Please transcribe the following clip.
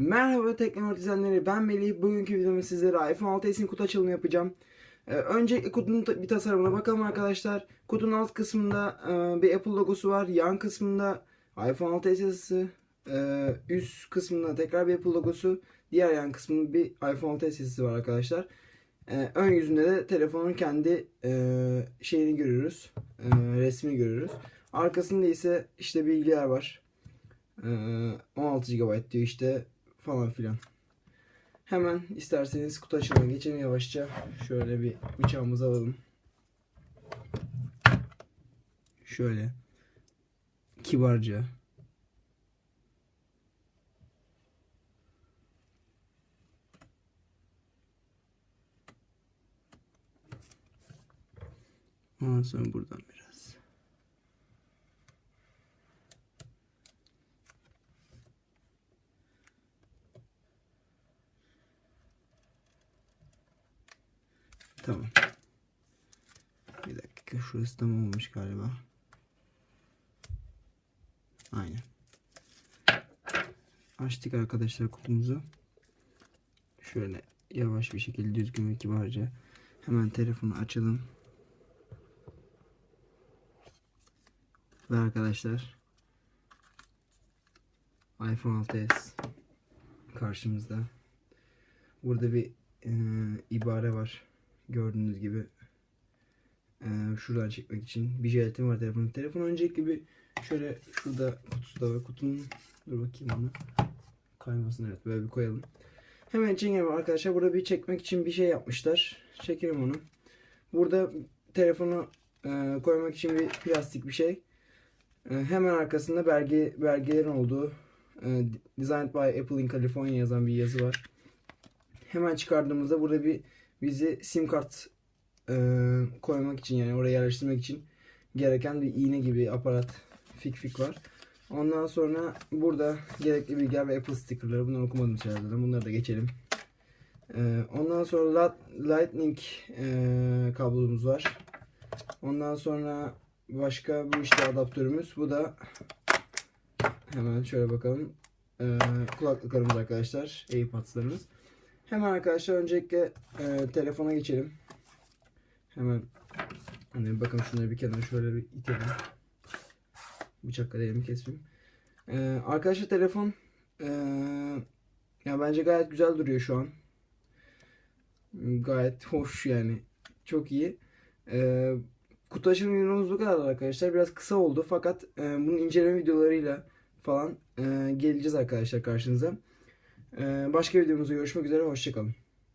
Merhaba teknoloji izleyenleri ben Melih. Bugünkü videomda sizlere iPhone 6s'in kutu açılımı yapacağım. Ee, öncelikle kutunun bir tasarımına bakalım arkadaşlar. Kutunun alt kısmında e, bir Apple logosu var. Yan kısmında iPhone 6s yazısı. Ee, üst kısmında tekrar bir Apple logosu. Diğer yan kısmında bir iPhone 6s yazısı var arkadaşlar. Ee, ön yüzünde de telefonun kendi e, şeyini görüyoruz. E, resmini görüyoruz. Arkasında ise işte bilgiler var. Ee, 16 GB diyor işte falan filan. Hemen isterseniz kutu açılımına geçelim yavaşça. Şöyle bir bıçağımızı alalım. Şöyle. Kibarca. Ondan sonra buradan biraz. Tamam. Bir dakika şurası tamam olmuş galiba. Aynen. Açtık arkadaşlar kutumuzu. Şöyle yavaş bir şekilde düzgün ve kibarca hemen telefonu açalım. Ve arkadaşlar iPhone 6s karşımızda. Burada bir e, ibare var. Gördüğünüz gibi e, şuradan çekmek için bir jelatin var telefonun. Telefon öncelikle bir şöyle şurada kutusu da var. Kutunun dur bakayım onu. Kaymasın evet böyle bir koyalım. Hemen çekelim arkadaşlar. Burada bir çekmek için bir şey yapmışlar. Çekelim onu. Burada telefonu e, koymak için bir plastik bir şey. E, hemen arkasında belge belgelerin olduğu e, Designed by Apple in California yazan bir yazı var. Hemen çıkardığımızda burada bir bizi sim kart e, koymak için yani oraya yerleştirmek için gereken bir iğne gibi aparat fik fik var. Ondan sonra burada gerekli bilgiler ve Apple stickerları. Bunları okumadım içeride. Bunları da geçelim. E, ondan sonra Lightning e, kablomuz var. Ondan sonra başka bu işte adaptörümüz. Bu da hemen şöyle bakalım. E, kulaklıklarımız arkadaşlar. AirPods'larımız. Hemen arkadaşlar öncelikle e, telefona geçelim. Hemen hani bakın şunları bir kenara şöyle bir itelim. Bıçakla elimi kesmeyeyim. E, arkadaşlar telefon e, ya bence gayet güzel duruyor şu an. Gayet hoş yani. Çok iyi. E, kutu açılım videomuz bu kadar arkadaşlar. Biraz kısa oldu fakat e, bunun inceleme videolarıyla falan e, geleceğiz arkadaşlar karşınıza. Ee, başka videomuzda görüşmek üzere. Hoşçakalın.